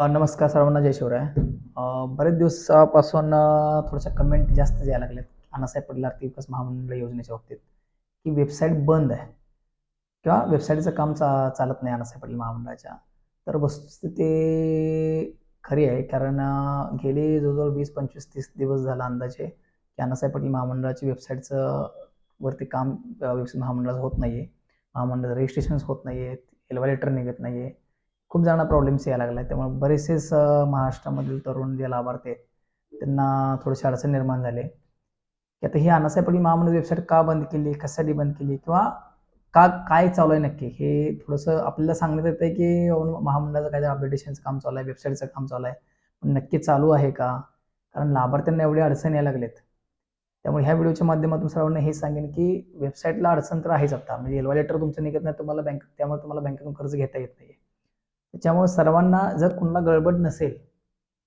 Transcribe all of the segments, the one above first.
नमस्कार सर्वांना जय शिवराय. बरेच दिवसापासून थोड्याशा कमेंट जास्त यायला लागल्यात अनासाहेब पाटील आर्थिक विकास महामंडळ योजनेच्या बाबतीत की वेबसाईट बंद आहे. किंवा वेबसाईटचं काम चा चालत नाही अनासाहेब पाटील महामंडळाच्या. तर वस्तुस्थिती खरी आहे कारण गेले जवळजवळ वीस पंचवीस तीस दिवस झाला अंदाजे की अनासाहेब पाटील महामंडळाची वेबसाईटचं वरती काम वेबसाईट महामंडळाचं होत नाही आहे महामंडळाचं रजिस्ट्रेशन्स होत नाही आहेत एलवा लेटर निघत नाही आहे खूप जणांना प्रॉब्लेम्स यायला लागला आहे त्यामुळे बरेचसेच महाराष्ट्रामधील तरुण जे लाभार्थी आहेत त्यांना थोडेसे अडचण निर्माण झाले. की आता ही अनासाहेब पाटील महामंडळ वेबसाईट का बंद केली? कशासाठी बंद केली? किंवा का काय चालू आहे नक्की? हे थोडंसं आपल्याला सांगण्यात येतं आहे की महामंडळाचं काहीतरी अपडेटेशनचं काम चालू आहे वेबसाईटचं काम चालू आहे. पण नक्की चालू आहे का? कारण लाभार्थ्यांना एवढी अडचण यायला लागलेत. त्यामुळे ह्या व्हिडिओच्या माध्यमातून सर्वांना हे सांगेन की वेबसाईटला अडचण तर आहेच आता. म्हणजे एल्वा लेटर तुमचं निघत नाही तुम्हाला बँक त्यामुळे तुम्हाला बँकेतून कर्ज घेता येत नाही त्याच्यामुळे सर्वांना जर कुणाला गडबड नसेल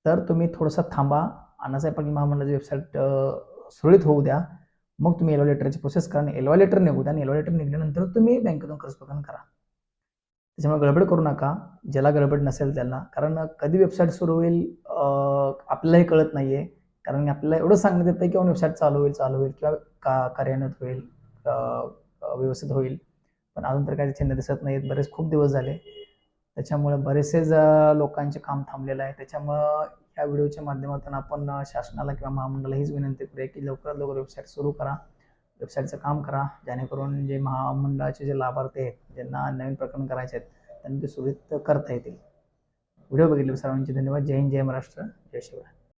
तर तुम्ही थोडंसं थांबा. अण्णासाहेब पाटील महामंडळाची वेबसाईट सुरळीत होऊ द्या. मग तुम्ही एल्वा लेटरची प्रोसेस करा आणि एलवा लेटर निघू द्या आणि एलवा लेटर निघल्यानंतर तुम्ही बँकेतून कर्ज प्रकरण करा. त्याच्यामुळे गडबड करू नका. ज्याला गडबड नसेल त्याला. कारण कधी वेबसाईट सुरू होईल आपल्यालाही कळत नाही आहे कारण आपल्याला एवढं सांगण्यात येतं की वेबसाईट चालू होईल चालू होईल किंवा का कार्यान्वित होईल व्यवस्थित होईल. पण अजून तर काही चिन्ह दिसत नाहीत बरेच खूप दिवस झाले. त्याच्यामुळे बरेचसेच लोकांचे काम थांबलेलं आहे. त्याच्यामुळं या व्हिडिओच्या माध्यमातून आपण शासनाला किंवा महामंडळाला हीच विनंती करूया की लवकरात लवकर वेबसाईट सुरू करा. वेबसाईटचं काम करा. जेणेकरून जे महामंडळाचे जे लाभार्थी आहेत ज्यांना नवीन प्रकरण करायचे आहेत त्यांना ते सुरळीत करता येतील. व्हिडिओ बघितले सर्वांचे धन्यवाद. जय हिंद जय महाराष्ट्र जय शिवराय.